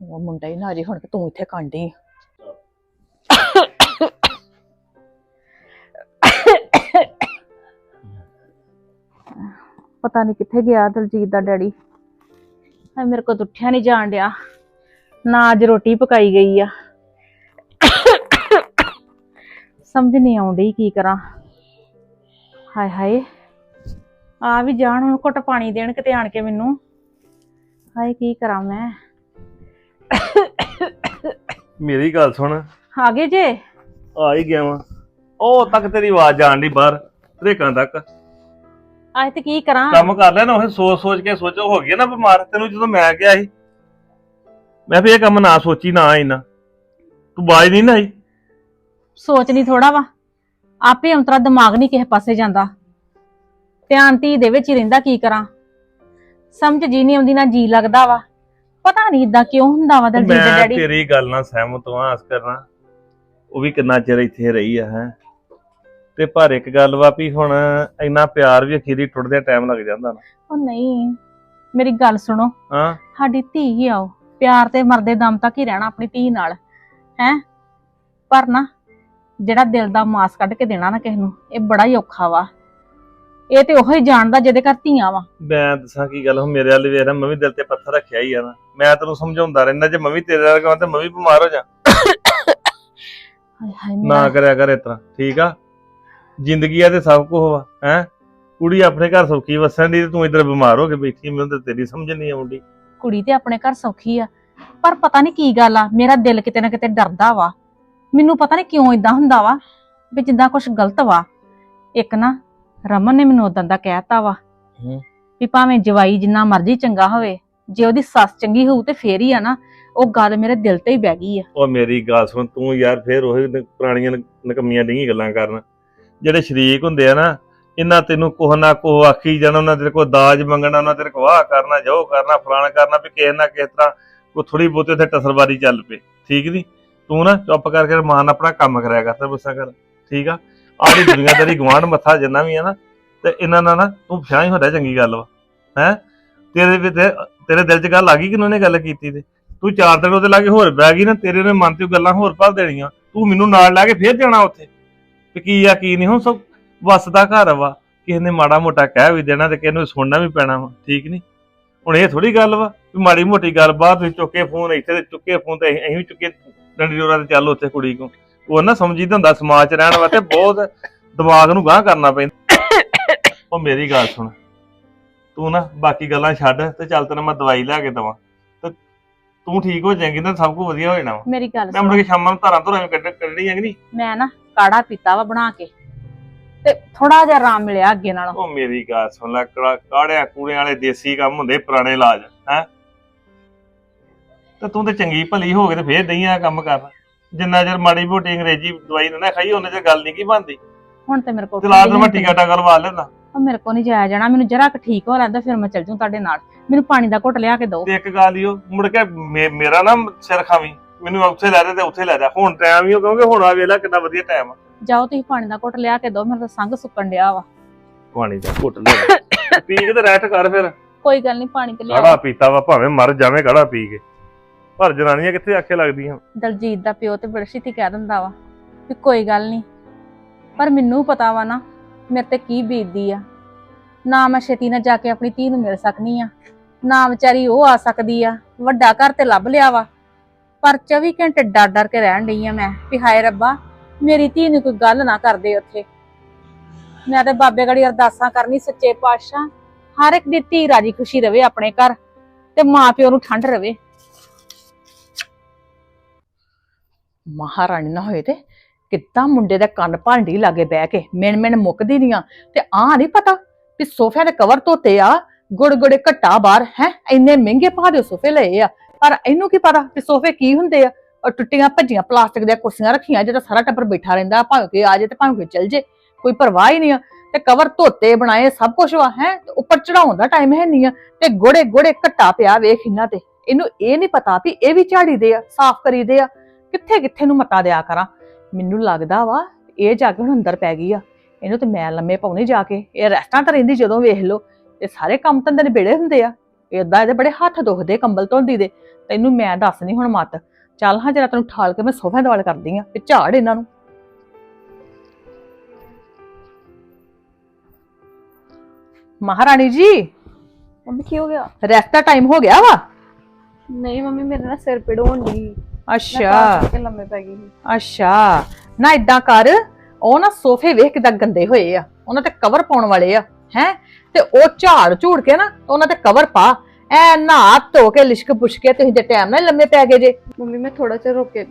[SPEAKER 3] ਉਹ ਮੁੰਡਾ ਹੀ ਨਾ ਅਜੇ ਹੁਣ ਤੂੰ ਇੱਥੇ ਕਾਂਡੀ ਪਤਾ ਨਹੀਂ ਕਿੱਥੇ ਗਿਆ ਦਲਜੀਤ ਦਾ ਡੈਡੀ। ਆ ਮੇਰੇ ਕੋਲ ਤਾਂ ਉੱਠਿਆ ਨਹੀਂ ਜਾਣ ਡਿਆ। ਨਾ ਅੱਜ ਰੋਟੀ ਪਕਾਈ ਗਈ ਆ। ਸਮਝ ਨਹੀਂ ਆਉਂਦੀ ਕੀ ਕਰਾਂ। ਹਾਏ ਹਾਏ ਆ ਵੀ ਜਾਣ ਹੁਣ ਘੁੱਟ ਪਾਣੀ ਦੇਣ ਕਿਤੇ ਆਣ ਕੇ ਮੈਨੂੰ। ਹਾਏ ਕੀ ਕਰਾਂ ਮੈਂ।
[SPEAKER 5] ਮੇਰੀ ਗੱਲ ਸੁਣ।
[SPEAKER 3] ਆ ਗਏ ਜੇ?
[SPEAKER 5] ਆ ਹੀ ਗਿਆ ਵਾਂ। ਉਹ ਤੱਕ ਤੇਰੀ ਆਵਾਜ਼ ਜਾਣ ਦੀ ਬਾਹਰ ਰੇਕਾਂ ਤੱਕ।
[SPEAKER 3] ਅੱਜ ਤੇ ਕੀ ਕਰਾਂ?
[SPEAKER 5] ਕੰਮ ਕਰ ਲਿਆ ਨਾ ਉਹ ਸੋਚ ਸੋਚ ਕੇ ਸੋਚੋ ਹੋ ਗਿਆ ਨਾ ਬਿਮਾਰ। ਤੈਨੂੰ ਜਦੋਂ ਮੈਂ ਕਿਹਾ ਸੀ ਮੈਂ ਵੀ ਇਹ ਕੰਮ ਨਾ ਸੋਚੀ ਨਾ ਆਈ ਨਾ। ਤੂੰ ਬਾਜ ਨਹੀਂ ਨਾ ਆਈ?
[SPEAKER 6] ਸੋਚ ਨਹੀਂ ਥੋੜਾ ਵਾ। ਆਪੇ ਅੰਤਰਾ ਦਿਮਾਗ ਨਹੀਂ ਕਿਸੇ ਪਾਸੇ ਜਾਂਦਾ। ਧਿਆਨ ਧੀ ਦੇ ਵਿੱਚ ਹੀ ਰਹਿੰਦਾ ਕੀ ਕਰਾਂ? ਸਮਝ ਜੀ ਨਹੀਂ ਆਉਂਦੀ ਨਾ ਜੀ ਲੱਗਦਾ ਵਾ। ਪਤਾ ਨਹੀਂ ਇਦਾਂ ਕਿਉਂ ਹੁੰਦਾ ਵਾ ਦਲਜੀਤ ਦੇ
[SPEAKER 5] ਮੈਂ
[SPEAKER 6] ਡੈਡੀ।
[SPEAKER 5] ਤੇਰੀ ਗੱਲ ਨਾਲ ਸਹਿਮਤ ਹਾਂ ਆਸ ਕਰਨਾ ਉਹ ਵੀ ਕਿੰਨਾ ਚਿਰ ਇੱਥੇ ਰਹੀ ਆ ਹੈ। ਤੇ ਪਰ ਇੱਕ ਗੱਲ ਵਾ ਵੀ ਹੁਣ ਇੰਨਾ ਪਿਆਰ ਵੀ ਅਖੀਰੀ ਟੁੱਟਦੇ ਟਾਈਮ ਲੱਗ ਜਾਂਦਾ ਨਾ।
[SPEAKER 6] ਉਹ ਨਹੀਂ ਮੇਰੀ ਗੱਲ ਸੁਣੋ।
[SPEAKER 5] ਹਾਂ।
[SPEAKER 6] ਸਾਡੀ ਧੀ ਹੀ ਆਓ ਪਿਆਰ ਤੇ ਮਰਦੇ ਦਮ ਤੱਕ ਹੀ ਰਹਿਣਾ ਆਪਣੀ ਧੀ ਨਾਲ ਹੈ? ਪਰ ਨਾ ਜਿਹੜਾ ਦਿਲ ਦਾ ਮਾਸ ਕੱਢ ਕੇ ਦੇਣਾ ਨਾ ਕਿਸੇ ਨੂੰ ਇਹ ਬੜਾ ਹੀ ਔਖਾ ਵਾ। ਇਹ ਤੇ ਉਹੋ ਹੀ ਜਾਣਦਾ ਜਿਹਦੇ ਘਰ ਧੀਆਂ ਵਾ।
[SPEAKER 5] ਮੈਂ ਦੱਸਾਂ ਕੀ ਗੱਲ ਹੁਣ ਮੇਰੇ ਵਾਲੇ ਵੇਖ ਮੈਂ ਵੀ ਦਿਲ ਤੇ ਪੱਥਰ ਰੱਖਿਆ ਹੀ ਆ ਨਾ। ਮੈਂ ਤੈਨੂੰ ਸਮਝਾਉਂਦਾ ਰਹਿੰਦਾ ਜੇ ਮੈਂ ਵੀ ਤੇਰੇ ਵਰਗਾ ਹਾਂ ਤੇ ਮੈਂ ਵੀ ਬਿਮਾਰ ਹੋ ਜਾ। *coughs*
[SPEAKER 6] ਹਾਏ ਹਾਏ
[SPEAKER 5] ਨਾ ਕਰਿਆ ਕਰ ਇਤਨਾ ਠੀਕ ਆ? ਜ਼ਿੰਦਗੀ ਆ ਤੇ ਸਭ ਕੁਝ ਵਾ ਹੈ? ਕੁੜੀ ਆਪਣੇ ਘਰ ਸੌਖੀ ਵਸਣ ਦੀ ਤੇ ਤੂੰ ਇੱਧਰ ਬਿਮਾਰ ਹੋ ਕੇ ਬੈਠੀ ਮੈਨੂੰ ਤੇ ਤੇਰੀ ਸਮਝ ਨਹੀਂ ਆਉਂਦੀ।
[SPEAKER 6] ਕੁੜੀ ਤੇ ਆਪਣੇ ਘਰ ਸੌਖੀ ਆ ਪਰ ਪਤਾ ਨਹੀਂ ਕੀ ਗੱਲ ਆ ਮੇਰਾ ਦਿਲ ਕਿਤੇ ਨਾ ਕਿਤੇ ਡਰਦਾ ਵਾ। ਮੈਨੂੰ ਪਤਾ ਨਹੀਂ ਕਿਉਂ ਇਦਾਂ ਹੁੰਦਾ ਵਾ ਵੀ ਜਿੱਦਾਂ ਕੁਝ ਗਲਤ ਵਾ। ਇੱਕ ਨਾ ਰਮਨ ਨੇ ਮੈਨੂੰ ਉਦੋਂ ਦਾ ਕਹਿਤਾ ਵਾ
[SPEAKER 5] ਹੂੰ।
[SPEAKER 6] ਵੀ ਭਾਵੇਂ ਜਵਾਈ ਜਿੰਨਾ ਮਰਜ਼ੀ ਚੰਗਾ ਹੋਵੇ ਜੇ ਉਹਦੀ ਸੱਸ ਚੰਗੀ ਹੋਊ ਤੇ ਫੇਰ ਹੀ ਆ ਨਾ ਉਹ ਗੱਲ ਮੇਰੇ ਦਿਲ ਤੇ ਹੀ ਬਹਿ ਗਈ ਆ।
[SPEAKER 5] ਉਹ ਮੇਰੀ ਗੱਲ ਸੁਣ ਤੂੰ ਯਾਰ ਫੇਰ ਉਹ ਪੁਰਾਣੀਆਂ ਨਕਮੀਆਂ ਡਿੰਗੀ ਗੱਲਾਂ ਕਰਨ। ਜਿਹੜੇ ਸ਼ਰੀਕ ਹੁੰਦੇ ਆ ਨਾ, ਇਹਨਾਂ ਤੈਨੂੰ ਕੋਹ ਨਾ ਕੋਹ ਆਖੀ ਜਾਣਾ, ਉਹਨਾਂ ਤੇਰੇ ਕੋਲ ਦਾਜ ਮੰਗਣਾ, ਉਹਨਾਂ ਤੇਰੇ ਕੋਲ ਆਹ ਕਰਨਾ, ਜੋ ਕਰਨਾ, ਫਲਾਣਾ ਕਰਨਾ, ਵੀ ਕਿਸੇ ਨਾ ਕਿਸ ਤਰ੍ਹਾਂ ਕੋ ਥੋੜੀ ਬਹੁਤੀ ਉੱਥੇ ਟਸਰਬਾਰੀ ਚੱਲ ਪਏ। ਠੀਕ ਨਹੀਂ ਤੂੰ ਨਾ ਚੁੱਪ ਕਰਕੇ ਮਾਨ ਆਪਣਾ ਕੰਮ ਕਰਿਆ ਕਰ, ਤੇ ਗੁੱਸਾ ਕਰ। ਠੀਕ ਆ? ਆੜੀ ਦੁਨੀਆਦਾਰੀ ਗਵਾਂਢ ਮੱਥਾ ਜਿੰਨਾ ਵੀ ਆ ਨਾ, ਤੇ ਇਹਨਾਂ ਨਾਲ ਨਾ ਤੂੰ ਪਛਾਣ ਹੀ ਹੁੰਦਾ, ਚੰਗੀ ਗੱਲ ਵਾ। ਹੈ? ਤੇਰੇ ਵੀ ਤੇਰੇ ਦਿਲ 'ਚ ਗੱਲ ਆ ਗਈ ਕਿ ਉਹਨੇ ਗੱਲ ਕੀਤੀ ਤੇ? ਤੂੰ ਚਾਰ ਦਿਨ ਉਹਦੇ ਲਾਗੇ ਹੋਰ ਬਹਿ ਗਈ ਨਾ, ਤੇਰੇ ਨੇ ਮਨ ਤੇ ਗੱਲਾਂ ਹੋਰ ਭਰ ਦੇਣੀਆਂ। ਤੂੰ ਮੈਨੂੰ ਨਾਲ ਲੈ ਕੇ ਫੇਰ ਜਾਣਾ ਉੱਥੇ। ਵੀ ਕੀ ਆ, ਕੀ ਨਹੀਂ, ਹੁਣ ਸਭ ਵਸਦਾ ਘਰ ਵਾ। ਕਿਸੇ ਨੇ ਮਾੜਾ ਮੋਟਾ ਕਹਿ ਵੀ ਦੇਣਾ ਤੇ ਕਿਸੇ ਨੂੰ ਸੁਣਨਾ ਵੀ ਪੈਣਾ ਵਾ, ਠੀਕ ਨਹੀਂ? ਹੁਣ ਇਹ ਥੋੜੀ ਗੱਲ ਵਾ ਵੀ ਮਾੜੀ ਮੋਟੀ ਗੱਲ ਬਾਅਦ ਵਿੱਚ ਚੁੱਕੇ ਫੋਨ ਇੱਥੇ ਤੇ ਚੁੱਕੇ ਫੋਨ ਤੇ ਅਸੀਂ ਵੀ ਚੁੱਕੇ ਡੰਡੀ ਰੋੜਾ ਤੇ ਚੱਲ ਉੱਥੇ ਕੁੜੀ ਕੋ ਉਹ ਨਾ ਸਮਝੀ ਹੁੰਦਾ ਸਮਾਜ 'ਚ ਰਹਿਣ ਵਾਸਤੇ ਬਹੁਤ ਦਿਮਾਗ ਨੂੰ ਗਾਂਹ ਕਰਨਾ ਪੈਂਦਾ। ਉਹ ਮੇਰੀ ਗੱਲ ਸੁਣ। ਤੂੰ ਨਾ ਬਾਕੀ ਗੱਲਾਂ ਛੱਡ ਤੇ ਚੱਲ ਤੈਨੂੰ ਮੈਂ ਦਵਾਈ ਲਿਆ ਕੇ ਦਵਾਂ। ਤੇ ਤੂੰ ਠੀਕ ਹੋ ਜਾਏਂਗੀ ਤਾਂ ਸਭ ਕੁਝ ਵਧੀਆ ਹੋ ਜਾਣਾ ਵਾ।
[SPEAKER 6] ਮੇਰੀ ਗੱਲ
[SPEAKER 5] ਮੈਂ
[SPEAKER 6] ਸੁਣ
[SPEAKER 5] ਮੁੜ ਕੇ ਸ਼ਾਮਾਂ ਨੂੰ ਧਾਰਾਂ ਧੁਰਾਂ ਕੱਢ ਕੱਢਣੀ ਹੈ ਕਿ ਨਹੀਂ?
[SPEAKER 6] ਮੈਂ ਨਾ ਕਾੜਾ ਪੀਤਾ ਵਾ ਬਣਾ ਕੇ ਤੇ ਥੋੜਾ ਜਿਹਾ ਆਰਾਮ ਮਿਲਿਆ ਅੱਗੇ ਨਾਲੋਂ।
[SPEAKER 5] ਉਹ ਮੇਰੀ ਗੱਲ ਸੁਣ ਲੈ ਕੜਾ- ਕਾੜਿਆਂ ਕੂੜਿਆਂ ਵਾਲੇ ਦੇਸੀ ਕੰਮ ਹੁੰਦੇ ਪੁਰਾਣੇ ਇਲਾਜ ਹੈ? ਤੇ ਤੂੰ ਤੇ ਚੰਗੀ ਭਲੀ ਹੋ ਕੇ ਤੇ ਫੇਰ ਦਈਆਂ ਕੰਮ ਕਰ। ਜਿੰਨਾ ਚਿਰ ਮਾੜੀ ਮੋਟੀ ਅੰਗਰੇਜ਼ੀ ਦਵਾਈ ਨਾ ਨਾ ਖਾਈ ਉਹਨੇ ਚ ਗੱਲ ਨਹੀਂ ਕੀ ਬਣਦੀ।
[SPEAKER 6] ਹੁਣ ਤੇ ਮੇਰੇ ਕੋਲ
[SPEAKER 5] ਤੇ ਲਾ ਮੈਂ ਟੀਕਾ ਟਾਕਾ ਲਵਾ ਲੈਣਾ
[SPEAKER 6] ਉਹ ਮੇਰੇ ਕੋਲ ਨਹੀਂ ਜਾਇਆ ਜਾਣਾ ਮੈਨੂੰ ਜਰਾ ਕੁ ਠੀਕ ਹੋ ਲੈਂਦਾ ਫਿਰ ਮੈਂ ਚੱਲ ਜੂ ਤੁਹਾਡੇ ਨਾਲ। ਮੈਨੂੰ ਪਾਣੀ ਦਾ ਘੁੱਟ ਲਿਆ ਕੇ ਦਿਓ।
[SPEAKER 5] ਤੇ ਇੱਕ ਗੱਲ ਈ ਉਹ ਮੁੜ ਕੇ ਮੇ- ਮੇਰਾ ਨਾ ਸਿਰ ਖਾਵੀਂ। ਮੈਨੂੰ ਉੱਥੇ ਲੈ ਜਾ ਤੇ ਉੱਥੇ ਲੈ ਜਾ। ਹੁਣ ਟਾਈਮ ਹੀ ਉਹ ਕਿਉਂਕਿ ਹੁਣ ਆ ਵੇਲਾ ਕਿੰਨਾ ਵਧੀਆ ਟਾਈਮ ਆ।
[SPEAKER 6] ਜਾਓ ਤੁਸੀਂ ਪਾਣੀ ਦਾ ਘੁੱਟ ਲਿਆ ਕੇ ਦਿਓ ਮੇਰੇ ਤਾਂ ਸੰਗ ਸੁੱਕਣ ਡਿਆ ਵਾ।
[SPEAKER 5] ਪਾਣੀ ਦਾ ਘੁੱਟ ਲੈ *coughs* ਪੀ ਕੇ ਤੇ ਰੈਸਟ ਕਰ ਫਿਰ।
[SPEAKER 6] ਕੋਈ ਗੱਲ ਨਹੀਂ ਪਾਣੀ ਤੇ
[SPEAKER 5] ਕਾੜਾ
[SPEAKER 6] ਲਿਆਓ
[SPEAKER 5] ਪੀਤਾ ਵਾ ਭਾਵੇਂ ਮਰ ਜਾਵੇਂ ਕਾੜਾ ਪੀ ਕੇ। ਪਰ ਜਨਾਨੀਆਂ ਕਿੱਥੇ ਆਖੇ ਲੱਗਦੀਆਂ?
[SPEAKER 6] ਦਲਜੀਤ ਦਾ ਪਿਓ ਤੇ ਬੜੀ ਛੇਤੀ ਕਹਿ ਦਿੰਦਾ ਵਾ ਵੀ ਕੋਈ ਗੱਲ ਨਹੀਂ ਪਰ ਮੈਨੂੰ ਪਤਾ ਵਾ ਨਾ ਮੇਰੇ ਤੇ ਕੀ ਬੀਤਦੀ ਆ? ਨਾ ਮੈਂ ਛੇਤੀ ਨਾਲ ਜਾ ਕੇ ਆਪਣੀ ਧੀ ਨੂੰ ਮਿਲ ਸਕਨੀ ਆ। ਨਾ ਵਿਚਾਰੀ ਉਹ ਆ ਸਕਦੀ ਆ। ਵੱਡਾ ਘਰ ਤੇ ਲੱਭ ਲਿਆ ਵਾ। ਪਰ 24 ਘੰਟੇ ਡਰ ਡਰ ਕੇ ਰਹਿਣ ਡਈ ਆ ਮੈਂ ਵੀ ਹਾਏ ਰੱਬਾ, ਮੇਰੀ ਧੀ ਨੂੰ ਕੋਈ ਗੱਲ ਨਾ ਕਰਦੇ ਉੱਥੇ। ਮੈਂ ਤੇ ਬਾਬੇ ਗੜੀ ਅਰਦਾਸਾਂ ਕਰਨੀ ਸੱਚੇ ਪਾਤਸ਼ਾਹ। ਹਰ ਇੱਕ ਦੀ ਧੀ ਰਾਜੀ ਖੁਸ਼ੀ ਰਵੇ ਆਪਣੇ ਘਰ ਤੇ ਮਾਂ ਪਿਓ ਨੂੰ ਠੰਡ ਰਵੇ।
[SPEAKER 3] ਮਹਾਰਾਣੀ ਨਾ ਹੋਏ ਤੇ ਕਿੱਦਾਂ ਮੁੰਡੇ ਦਾ ਕੰਨ ਭਾਂਡੀ ਲਾਗੇ ਬਹਿ ਕੇ ਮਿਣ ਮਿਣ ਮੁੱਕਦੀ ਨਹੀਂ ਆ ਤੇ ਆਹ ਨਹੀਂ ਪਤਾ ਵੀ ਸੋਫਿਆਂ ਦੇ ਕਵਰ ਧੋਤੇ ਆ, ਗੁੜ ਗੁੜੇ ਘੱਟਾ ਬਾਹਰ, ਹੈ? ਇੰਨੇ ਮਹਿੰਗੇ ਭਾਅ ਦੇ ਸੋਫੇ ਲਏ ਆ। ਪਰ ਇਹਨੂੰ ਕੀ ਪਤਾ ਵੀ ਸੋਫੇ ਕੀ ਹੁੰਦੇ ਆ? ਉਹ ਟੁੱਟੀਆਂ ਭੱਜੀਆਂ ਪਲਾਸਟਿਕ ਦੀਆਂ ਕੁਰਸੀਆਂ ਰੱਖੀਆਂ ਜਿਹੜਾ ਸਾਰਾ ਟੱਬਰ ਬੈਠਾ ਰਹਿੰਦਾ, ਭਾਵੇਂ ਕਿ ਆ ਜੇ ਤੇ ਭਾਵੇਂ ਕੋਈ ਚਲ ਜੇ ਕੋਈ ਪਰਵਾਹ ਹੀ ਨਹੀਂ ਆ। ਤੇ ਕਵਰ ਧੋਤੇ, ਬਣਾਏ, ਸਭ ਕੁਝ ਵਾ, ਹੈ? ਉੱਪਰ ਚੜਾਉਣ ਦਾ ਟਾਈਮ ਹੈ ਨਹੀਂ ਆ। ਤੇ ਗੋੜੇ ਗੋੜੇ ਘੱਟਾ ਪਿਆ ਵੇਖ ਇਹਨਾਂ ਤੇ। ਇਹਨੂੰ ਇਹ ਨਹੀਂ ਪਤਾ ਵੀ ਇਹ ਵੀ ਝਾੜੀ ਦੇ ਆ, ਸਾਫ਼ ਕਰੀ ਦੇ ਆ। ਕਿੱਥੇ ਕਿੱਥੇ ਨੂੰ ਮਤਾ ਦਿਆ ਕਰਾਂ? ਮੈਨੂੰ ਲੱਗਦਾ ਵਾ ਇਹ ਜਾ ਕੇ ਹੁਣ ਅੰਦਰ ਪੈ ਗਈ ਆ। ਇਹਨੂੰ ਤੇ ਮੈਂ ਲੰਮੇ ਪਾਉਣੀ ਜਾ ਕੇ। ਇਹ ਰੈਸਟਾਂ ਤਾਂ ਰਹਿੰਦੀ ਜਦੋਂ ਵੇਖ ਲੋ ਤੇ ਸਾਰੇ ਕੰਮ ਧੰਦੇ ਨੇ ਬੇੜੇ ਹੁੰਦੇ ਆ। ਏਦਾਂ ਇਹਦੇ ਬੜੇ ਹੱਥ ਦੁਖਦੇ ਕੰਬਲ ਧੋਂਦੀ ਦੇ। ਤੈਨੂੰ ਮੈਂ ਦੱਸ ਨਹੀਂ ਹੁਣ ਮਤ। ਚੱਲ ਹਾਂ ਜਰਾ ਤੈਨੂੰ ਠਾਲ ਕੇ ਮੈਂ ਸੋਫੇ ਦੁਆਲ ਕਰਦੀ ਆ ਤੇ ਝਾੜ ਇਹਨਾਂ ਨੂੰ। ਮਹਾਰਾਣੀ ਜੀ
[SPEAKER 1] ਮੰਮੀ ਕੀ ਹੋ ਗਿਆ?
[SPEAKER 3] ਰੈਸਟ ਦਾ ਟਾਈਮ ਹੋ ਗਿਆ ਵਾ?
[SPEAKER 1] ਨਹੀਂ ਮੰਮੀ ਮੇਰੇ ਨਾਲ ਸਿਰ ਪੀੜ ਹੋਣ ਦੀ
[SPEAKER 3] ਅੱਛਾ।
[SPEAKER 1] ਕੇ ਲੰਮੇ ਪੈ ਗਈ ਸੀ।
[SPEAKER 3] ਅੱਛਾ। ਨਾ ਇਦਾਂ ਕਰ ਉਹ ਨਾ ਸੋਫੇ ਵੇਖ ਕਿਦਾਂ ਗੰਦੇ ਹੋਏ ਆ। ਉਹਨਾਂ ਤੇ ਕਵਰ ਪਾਉਣ ਵਾਲੇ ਆ ਹੈ? ਤੇ ਉਹ ਝਾੜ ਝੂੜ ਕੇ ਨਾ ਤੇ ਉਹਨਾਂ ਤੇ ਕਵਰ ਪਾ। ਐ ਨਹਾ ਧੋ ਕੇ ਲਿਸ਼ਕ ਪੁਛ ਕੇ ਤੁਸੀਂ ਦੇ ਟਾਈਮ ਨਾਲ ਲੰਮੇ ਪੈ ਗਏ ਜੇ।
[SPEAKER 1] ਮੰਮੀ ਮੈਂ ਥੋੜਾ ਜਿਹਾ ਰੁਕ ਕੇ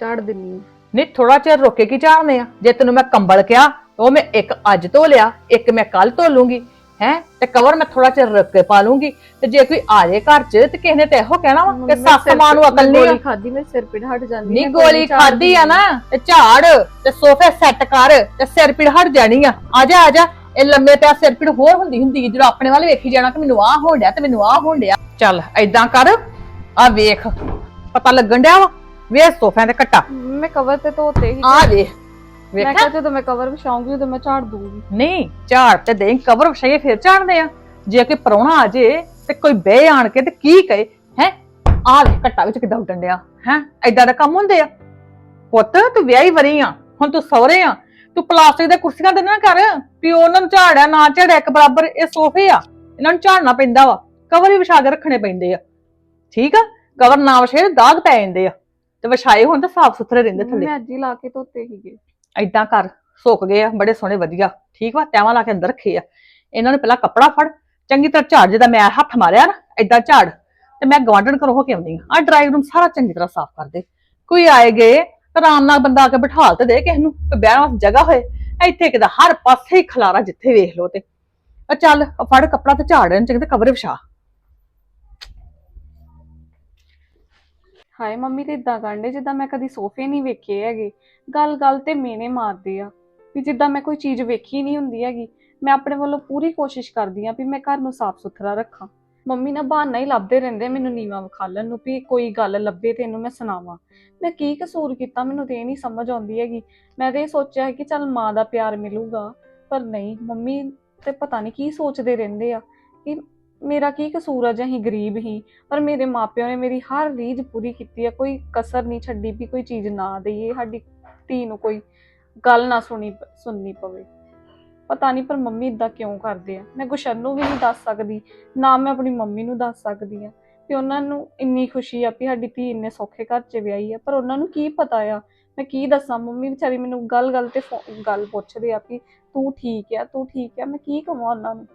[SPEAKER 1] ਝਾੜ ਦਿੰਨੀ ਹਾਂ।
[SPEAKER 3] ਨਹੀਂ ਥੋੜਾ ਚਿਰ ਰੋਕੇ ਕੀ ਝਾੜਨੇ ਆ? ਜੇ ਤੈਨੂੰ ਮੈਂ ਕੰਬਲ ਕਿਹਾ ਉਹ ਮੈਂ ਇੱਕ ਅੱਜ ਧੋ ਲਿਆ ਇੱਕ ਮੈਂ ਕੱਲ ਧੋ ਲੂੰਗੀ। ਹੈ ਤੇ ਕਵਰ ਮੈਂ ਥੋੜਾ ਚਿਰ ਰੁਕ ਕੇ ਪਾ ਲੂੰਗੀ ਤੇ ਜੇ ਕੋਈ ਆ ਜਾਏ ਘਰ 'ਚ ਤੇ ਕਿਸੇ ਨੇ ਤੇ ਇਹੋ ਕਹਿਣਾ ਵਾ ਕਿ
[SPEAKER 1] ਮੈਂ
[SPEAKER 3] ਸੱਸ ਮਾਂ ਨੂੰ ਅਕਲ
[SPEAKER 1] ਮੈਂ
[SPEAKER 3] ਨਹੀਂ
[SPEAKER 1] ਗੋਲੀ ਖਾਦੀ ਮੇਰੇ ਸਿਰ ਪੀੜ ਹਟ ਜਾਂਦੀ
[SPEAKER 3] ਨੀ
[SPEAKER 1] ਹੈ,
[SPEAKER 3] ਗੋਲੀ ਖਾਦੀ ਆ ਨਾ ਤੇ ਝਾੜ ਤੇ ਸੋਫੇ ਸੈੱਟ ਕਰ ਤੇ ਸਿਰ ਪੀੜ ਹਟ ਜਾਣੀ ਆ। ਆ ਜਾ ਆ ਜਾ। ਇਹ ਲੰਮੇ ਪਿਆ ਸਿਰ ਪੀੜ ਹੋਰ ਹੁੰਦੀ ਹੁੰਦੀ ਜਦੋਂ ਆਪਣੇ ਵੱਲ ਵੇਖੀ ਜਾਣਾ ਕਿ ਮੈਨੂੰ ਆਹ ਹੋਣ ਡਿਆ ਤੇ ਮੈਨੂੰ ਆਹ ਹੋਣ ਡਿਆ। ਚੱਲ ਐਦਾਂ ਕਰ ਆ ਵੇਖ ਪਤਾ ਲੱਗਣ ਡਿਆ ਵਾ ਵੇਖ ਸੋਫਿਆਂ ਤੇ ਕੱਟਾ।
[SPEAKER 1] ਮੈਂ ਕਵਰ ਤੇ ਧੋਤੇ ਹੀ
[SPEAKER 3] ਆ ਵੇਖ।
[SPEAKER 1] ਮੈਂ
[SPEAKER 3] ਵੇਖਿਆ
[SPEAKER 1] ਕਿਹਾ ਜਦੋਂ ਮੈਂ ਕਵਰ ਵਿਛਾਉਂਗੀ ਉਦੋਂ ਮੈਂ ਝਾੜ ਦੂੰਗੀ
[SPEAKER 3] ਨਹੀਂ ਝਾੜ ਤੇ ਦੇ ਕਵਰ ਵਿਛਾਈਏ ਫਿਰ ਝਾੜਦੇ ਆ। ਜੇ ਕੋਈ ਪਰੌਣਾ ਆ ਜੇ ਤੇ ਕੋਈ ਬਹਿ ਆਣ ਕੇ ਤੇ ਕੀ ਕਹੇ? ਹੈ? ਆ ਵੇ ਕੱਟਾ ਵਿੱਚ ਕਿੱਦਾਂ ਉੱਡਣ ਡਿਆ। ਹੈ? ਐਦਾਂ ਦਾ ਕੰਮ ਹੁੰਦੇ ਆ। ਪੁੱਤ ਤੂੰ ਵਿਆਹੀ ਵਰੀ ਆ। ਹੁਣ ਤੂੰ ਸਹੁਰੇ ਆ। ਤੂੰ ਪਲਾਸਟਿਕ ਦੇ ਕੁਰਸੀਆਂ ਤੇ ਨਾ ਕਰ। ਵੀ ਉਹਨਾਂ ਨੂੰ ਝਾੜਿਆ ਨਾ ਝਾੜਿਆ ਇੱਕ ਬਰਾਬਰ ਇਹ ਸੋਫੇ ਆ। ਇਹਨਾਂ ਨੂੰ ਝਾੜਨਾ ਪੈਂਦਾ ਵਾ। ਕਵਰ ਹੀ ਵਿਛਾ ਕੇ ਰੱਖਣੇ ਪੈਂਦੇ ਆ। ਠੀਕ ਆ? ਕਵਰ ਨਾ ਵਿਛੇ ਦਾਗ ਪੈ ਜਾਂਦੇ ਆ। ਤੇ ਵਿਛਾਏ ਹੁਣ ਤਾਂ ਸਾਫ਼ ਸੁਥਰੇ ਰਹਿੰਦੇ ਥੱਲੇ।
[SPEAKER 1] ਮੈਂ ਅੱਜ ਹੀ ਲਾ ਕੇ ਧੋਤੇ ਹੀਗੇ
[SPEAKER 3] ਏਦਾਂ ਕਰ ਸੁੱਕ ਗਏ ਆ, ਬੜੇ ਸੋਹਣੇ ਵਧੀਆ, ਠੀਕ ਵਾ, ਤੈਵਾਂ ਲਾ ਕੇ ਅੰਦਰ ਰੱਖੇ ਆ। ਇਹਨਾਂ ਨੂੰ ਪਹਿਲਾਂ ਕੱਪੜਾ ਫੜ, ਚੰਗੀ ਤਰ੍ਹਾਂ ਝਾੜ ਜਿਹਦਾ ਮੈਂ ਹੱਥ ਮਾਰਿਆ ਨਾ, ਏਦਾਂ ਝਾੜ, ਤੇ ਮੈਂ ਗਵਾਂਢਣ ਕਰੋ ਹੋ ਕੇ ਆਉਂਦੀ ਆ ਆ ਡਰਾਈਵ ਰੂਮ ਸਾਰਾ ਚੰਗੀ ਤਰ੍ਹਾਂ ਸਾਫ਼ ਕਰ ਦੇ। ਕੋਈ ਆਏ ਗਏ ਆਰਾਮ ਨਾਲ ਬੰਦਾ ਆ ਕੇ ਬਿਠਾ ਤੇ ਦੇ ਕਿਸੇ ਨੂੰ, ਕੋਈ ਬਹਿਣ ਵਾਸਤੇ ਜਗ੍ਹਾ ਹੋਏ, ਇੱਥੇ ਕਿਦਾ ਹਰ ਪਾਸੇ ਹੀ ਖਲਾਰਾ ਜਿੱਥੇ ਵੇਖ ਲੋ ਤੇ। ਆ ਚੱਲ, ਫੜ ਕੱਪੜਾ ਤੇ ਝਾੜ ਦੇਣ ਚੰਗੇ ਤੇ ਕਬਰ ਵਿਛਾ।
[SPEAKER 1] ਹਾਏ ਮੰਮੀ ਤੇ ਇਦਾਂ ਕਰਦੇ ਜਿੱਦਾਂ ਮੈਂ ਕਦੀ ਸੋਫੇ ਨਹੀਂ ਵੇਖੇ ਹੈਗੇ। ਗੱਲ ਗੱਲ ਤੇ ਮੇਨੇ ਮਾਰਦੇ ਆ ਵੀ ਜਿੱਦਾਂ ਮੈਂ ਕੋਈ ਚੀਜ਼ ਵੇਖੀ ਨਹੀਂ ਹੁੰਦੀ ਹੈਗੀ, ਮੈਂ ਆਪਣੇ ਵੱਲੋਂ ਪੂਰੀ ਕੋਸ਼ਿਸ਼ ਕਰਦੀ ਆ ਵੀ ਮੈਂ ਘਰ ਨੂੰ ਸਾਫ਼ ਸੁਥਰਾ ਰੱਖਾਂ। ਮੰਮੀ ਨਾ ਬਹਾਨਾ ਹੀ ਲੱਭਦੇ ਰਹਿੰਦੇ ਮੈਨੂੰ ਨੀਵਾ ਵਿਖਾਲਣ ਨੂੰ ਵੀ ਕੋਈ ਗੱਲ ਲੱਭੇ ਤੇ ਇਹਨੂੰ ਮੈਂ ਸੁਣਾਵਾਂ। ਮੈਂ ਕੀ ਕਸੂਰ ਕੀਤਾ ਮੈਨੂੰ ਤੇ ਇਹ ਨਹੀਂ ਸਮਝ ਆਉਂਦੀ ਹੈਗੀ। ਮੈਂ ਤੇ ਇਹ ਸੋਚਿਆ ਕਿ ਚੱਲ ਮਾਂ ਦਾ ਪਿਆਰ ਮਿਲੂਗਾ, ਪਰ ਨਹੀਂ, ਮੰਮੀ ਤੇ ਪਤਾ ਨਹੀਂ ਕੀ ਸੋਚਦੇ ਰਹਿੰਦੇ ਆ ਕਿ ਮੇਰਾ ਕੀ ਕਸੂਰ ਆ ਜੇ ਅਸੀਂ ਗਰੀਬ ਹੀ, ਪਰ ਮੇਰੇ ਮਾਪਿਆਂ ਨੇ ਮੇਰੀ ਹਰ ਰੀਝ ਪੂਰੀ ਕੀਤੀ ਆ, ਕੋਈ ਕਸਰ ਨਹੀਂ ਛੱਡੀ ਵੀ ਕੋਈ ਚੀਜ਼ ਨਾ ਦਈਏ, ਸਾਡੀ ਧੀ ਨੂੰ ਕੋਈ ਗੱਲ ਨਾ ਸੁਣੀ ਸੁਣਨੀ ਪਵੇ। ਪਤਾ ਨਹੀਂ ਪਰ ਮੰਮੀ ਇਦਾਂ ਕਿਉਂ ਕਰਦੇ ਆ? ਮੈਂ ਗੁਸ਼ਨ ਨੂੰ ਵੀ ਨਹੀਂ ਦੱਸ ਸਕਦੀ, ਨਾ ਮੈਂ ਆਪਣੀ ਮੰਮੀ ਨੂੰ ਦੱਸ ਸਕਦੀ ਆ ਕਿ ਉਹਨਾਂ ਨੂੰ ਇੰਨੀ ਖੁਸ਼ੀ ਆ ਵੀ ਸਾਡੀ ਧੀ ਇੰਨੇ ਸੌਖੇ ਘਰ 'ਚ ਵਿਆਹੀ ਆ, ਪਰ ਉਹਨਾਂ ਨੂੰ ਕੀ ਪਤਾ ਆ? ਮੈਂ ਕੀ ਦੱਸਾਂ? ਮੰਮੀ ਵਿਚਾਰੀ ਮੈਨੂੰ ਗੱਲ ਗੱਲ ਤੇ ਫੋ- ਗੱਲ ਪੁੱਛਦੇ ਆ ਕਿ ਤੂੰ ਠੀਕ ਆ, ਤੂੰ ਠੀਕ ਆ, ਮੈਂ ਕੀ ਕਹਾਂ ਉਹਨਾਂ ਨੂੰ?